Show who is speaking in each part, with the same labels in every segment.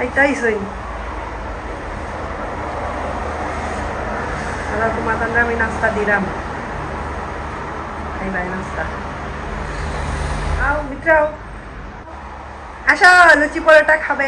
Speaker 1: এইটাই সই দাদা তোমাদের আমি নাস্তা দিলাম এই ভাই নাস্তা আও মিত্রাও আসো লুচি পরোটা খাবে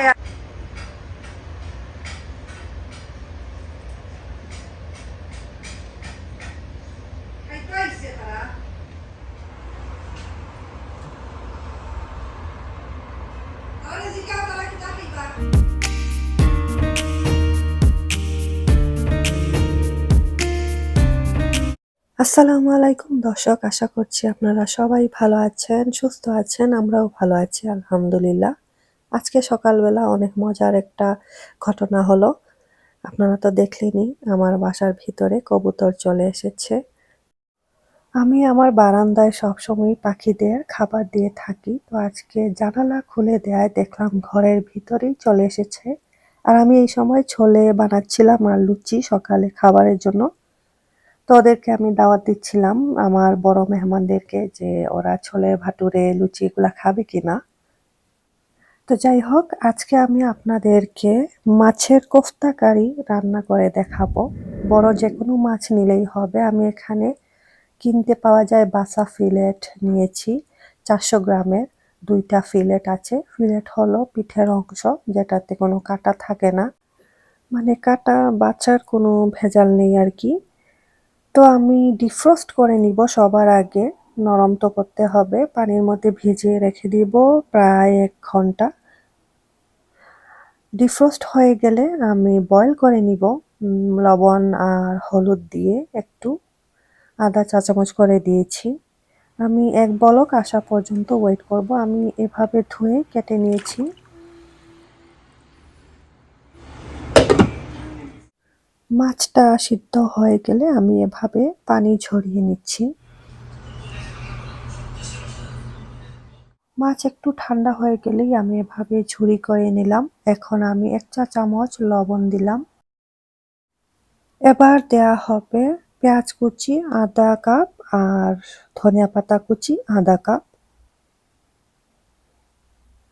Speaker 1: আসসালামু আলাইকুম দর্শক, আশা করছি আপনারা সবাই ভালো আছেন, সুস্থ আছেন, আমরাও ভালো আছি, আলহামদুলিল্লাহ। আজকে সকালবেলা অনেক মজার একটা ঘটনা হলো। আপনারা তো দেখলেনই, আমার বাসার ভিতরে কবুতর চলে এসেছে। আমি আমার বারান্দায় সবসময় পাখিদের খাবার দিয়ে থাকি, তো আজকে জানালা খুলে দেয় দেখলাম ঘরের ভিতরেই চলে এসেছে। আর আমি এই সময় ছোলে বানাচ্ছিলাম আর লুচি সকালে খাবারের জন্য। তো ওদেরকে আমি দাওয়াত দিচ্ছিলাম আমার বড় মেহমানদেরকে যে ওরা ছোলে ভাটুরে লুচি এগুলা খাবে কিনা। তো যাই হোক, আজকে আমি আপনাদেরকে মাছের কোফতা কারি রান্না করে দেখাবো। বড় যে কোনো মাছ নিলেই হবে। আমি এখানে কিনতে পাওয়া যায় বাসা ফিলেট নিয়েছি, চারশো গ্রামের দুইটা ফিলেট আছে। ফিলেট হলো পিঠের অংশ যেটাতে কোনো কাটা থাকে না। মানে কাটা বাচ্চার কোনো ভেজাল নেই আর কি। তো আমি ডিফ্রস্ট করে নিব সবার আগে। নরম তো করতে হবে। পানির মধ্যে ভিজিয়ে রেখে দিব প্রায় এক ঘণ্টা। ডিফ্রস্ট হয়ে গেলে আমি বয়েল করে নিব লবণ আর হলুদ দিয়ে একটু। আদা চা চামচ করে দিয়েছি। আমি এক বলক আসা পর্যন্ত ওয়েট করব। আমি এভাবে ধুয়ে কেটে নিয়েছি। মাছটা সিদ্ধ হয়ে গেলে আমি এভাবে পানি ঝরিয়ে নিচ্ছি। মাছ একটু ঠান্ডা হয়ে গেলেই আমি এভাবে ঝুরি করে নিলাম। এখন আমি এক চা চামচ লবণ দিলাম। এবার দেয়া হবে পেঁয়াজ কুচি আধা কাপ আর ধনিয়া পাতা কুচি আধা কাপ।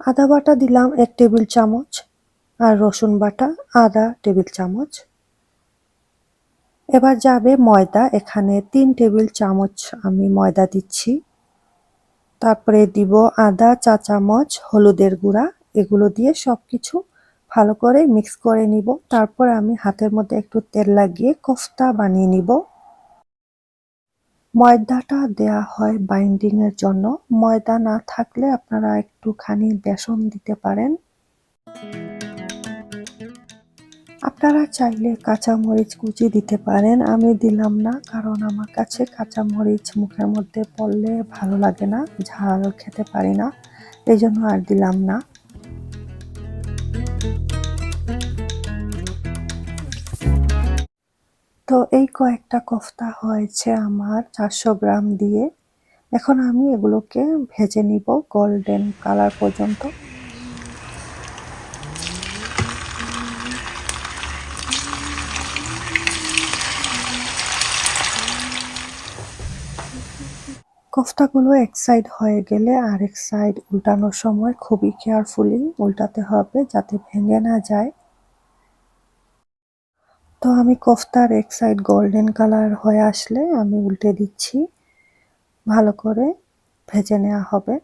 Speaker 1: আদা বাটা দিলাম এক টেবিল চামচ আর রসুন বাটা আধা টেবিল চামচ। এবার যাবে ময়দা। এখানে তিন টেবিল চামচ আমি ময়দা দিচ্ছি। তারপরে দিব আদা চা চামচ হলুদের গুঁড়া। এগুলো দিয়ে সবকিছু ভালো করে মিক্স করে নিব। তারপর আমি হাতের মধ্যে একটু তেল লাগিয়ে কোফতা বানিয়ে নিব। ময়দাটা দেয়া হয় বাইন্ডিং এর জন্য। ময়দা না থাকলে আপনারা একটুখানি বেসন দিতে পারেন। আপনারা চাইলে কাঁচামরিচ কুচি দিতে পারেন, আমি দিলাম না, কারণ আমার কাছে কাঁচামরিচ মুখের মধ্যে পড়লে ভালো লাগে না, ঝাল খেতে পারি না এই জন্য আর দিলাম না। তো এই কয়েকটা কোফতা হয়েছে আমার চারশো গ্রাম দিয়ে। এখন আমি এগুলোকে ভেজে নিব গোল্ডেন কালার পর্যন্ত। কোফতাগুলো এক সাইড হয়ে গেলে আরেক সাইড উল্টানোর সময় খুবই কেয়ারফুলি উল্টাতে হবে যাতে ভেঙে না যায়। তো আমি কোফতার এক সাইড গোল্ডেন কালার হয়ে আসলে আমি উল্টে দিচ্ছি। ভালো করে ভেজে নেওয়া হবে।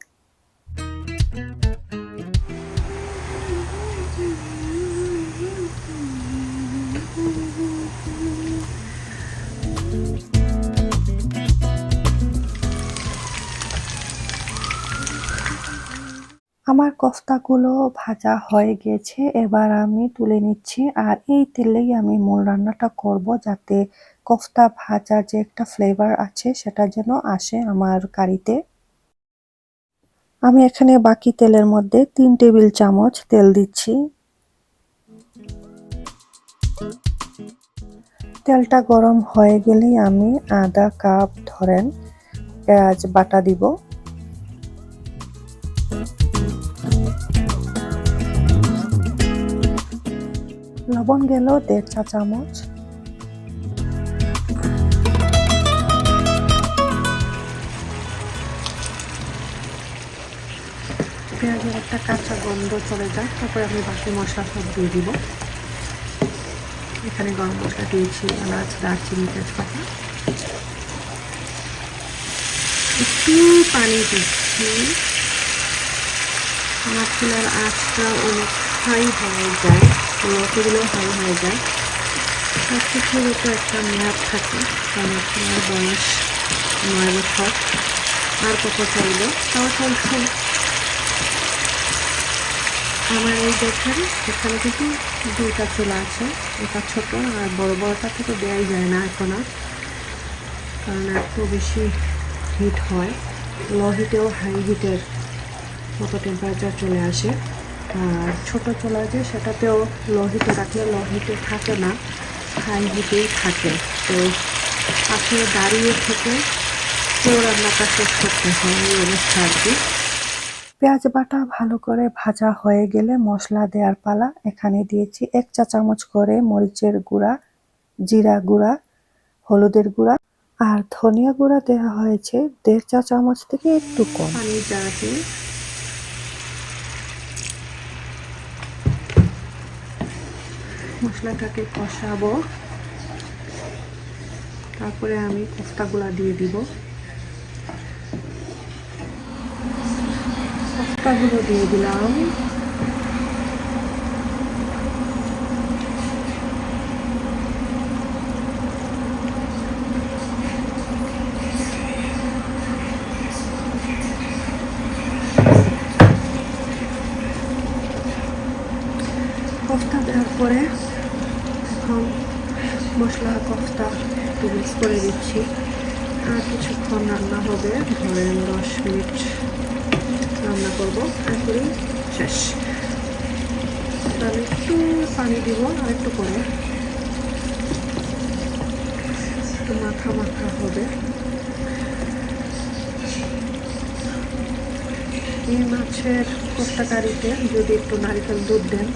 Speaker 1: আমার কফতাগুলো ভাজা হয়ে গেছে, এবার আমি তুলে নিচ্ছি আর এই তেলেই আমি মূল রান্নাটা করব যাতে কফতা ভাজা যে একটা ফ্লেভার আছে সেটা যেন আসে আমার কারিতে। আমি এখানে বাকি তেলের মধ্যে তিন টেবিল চামচ তেল দিচ্ছি। তেলটা গরম হয়ে গেলেই আমি আধা কাপ ধরেন পেঁয়াজ বাটা দিব। লবণ গেল দেড় চা চামচ। পেঁয়াজের একটা কাঁচা গন্ধ চলে যায় তারপরে আমি বাকি মশলা সব দিয়ে দিব। এখানে গরম মশলা দিয়েছি, এলাচ, দারচিনি, তেজপাতা। একটু পানি দিচ্ছি। আমার চুলার আঁচটা অনেক হাই হয়ে যায়। লতিগুলো ভালো হয়ে যায়। সব কিছুর তো একটা মেয়াদ থাকে আমার চুলার বয়স নয় বছর, আর কত চলবে, তাও চলছে। আমার এই দেখেন এখানে কিন্তু দুইটা চুলা আছে এটা ছোট আর বড় বড়টা থেকে দেওয়াই যায় না এখন। আর কারণ এত বেশি হিট হয় লো হিটেও হাই হিটের মতো টেম্পারেচার চলে আসে। আর ছোট চুলা যে, সেটাতেও লো হিটে রাখলে থাকে না, হাই হিটেই থাকে। তো আসলে দাঁড়িয়ে থেকে কেউ রান্নাটা শেষ করতে হয় এই অবস্থা আর কি। পেঁয়াজ বাটা ভালো করে ভাজা হয়ে গেলে মশলা দেওয়ার পালা, এখানে দিয়েছি এক চা চামচ করে মরিচের গুঁড়া, জিরা গুঁড়া, হলুদের গুঁড়া আর ধনিয়া গুঁড়া দেওয়া হয়েছে দেড় চা চামচ থেকে একটু কম। পানি জাগে মশলাটাকে কষাবো। তারপরে আমি কোফতাগুলা দিয়ে দিব। কোফতাগুলো দিয়ে দিলাম। পরে এখন মশলা কোফতা একটু মিক্স করে দিচ্ছি। আর কিছুক্ষণ রান্না হবে। ধরেন দশ মিনিট রান্না করব। তারপরে শেষ। তাহলে একটু পানি দিব আর একটু করে একটু মাখা মাখা হবে। এই মাছের কোফতা কারিতে যদি একটু নারিকেল দুধ দেন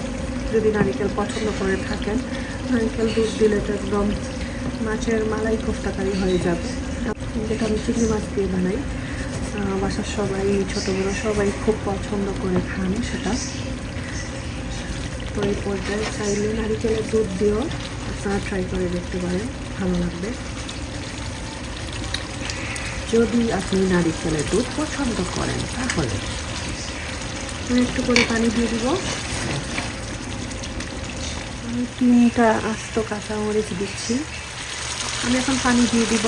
Speaker 1: যদি নারিকেল পছন্দ করে থাকেন, নারিকেল দুধ দিলে তো একদম মাছের মালাই কোফতাকারি হয়ে যাবে। যেটা আমি চিংড়ি মাছ দিয়ে বানাই। বাসার সবাই ছোটো বড়ো সবাই খুব পছন্দ করে খান সেটা। তো এই পর্যায়ে চাইলে নারিকেলের দুধ দিয়েও আপনারা ট্রাই করে দেখতে পারেন, ভালো লাগবে। যদি আপনি নারিকেলের দুধ পছন্দ করেন, তাহলে আমি একটু করে পানি দিয়ে দিব। আমি তিনটা আস্ত কাঁচামরিচ দিচ্ছি। আমি এখন পানি দিয়ে দিব।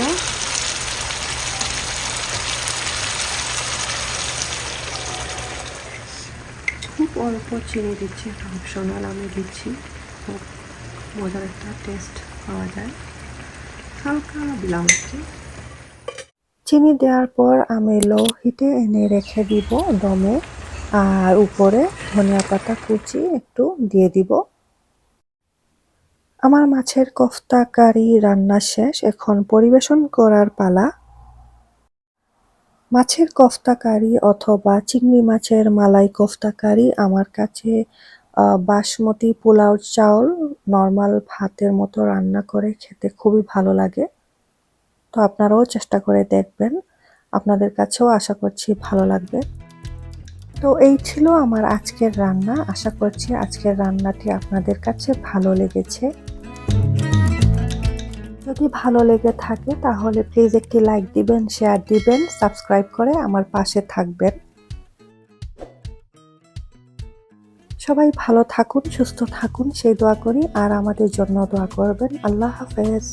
Speaker 1: খুব অল্প চিনি দিচ্ছি অপশনাল আমি দিচ্ছি। খুব মজার একটা টেস্ট পাওয়া যায়। হালকা দিলাম চিনি দেওয়ার পর আমি লো হিটে এনে রেখে দিব দমে। আর উপরে ধনিয়া পাতা কুচি একটু দিয়ে দিব। আমার মাছের কোফতা কারি রান্না শেষ, এখন পরিবেশন করার পালা। মাছের কোফতা কারি অথবা চিংড়ি মাছের মালাই কোফতা কারি আমার কাছে বাসমতি পোলাও চাউল নর্মাল ভাতের মতো রান্না করে খেতে খুবই ভালো লাগে। তো আপনারাও চেষ্টা করে দেখবেন। আপনাদের কাছেও আশা করছি ভালো লাগবে। তো এই ছিল আমার আজকের রান্না। আশা করছি আজকের রান্নাটি আপনাদের কাছে ভালো লেগেছে। যদি ভালো লেগে থাকে, তাহলে প্লিজ একটি লাইক দিবেন শেয়ার দিবেন সাবস্ক্রাইব করে আমার পাশে থাকবেন। সবাই ভালো থাকুন, সুস্থ থাকুন, সেই দোয়া করি, আর আমাদের জন্য দোয়া করবেন। আল্লাহ হাফেজ।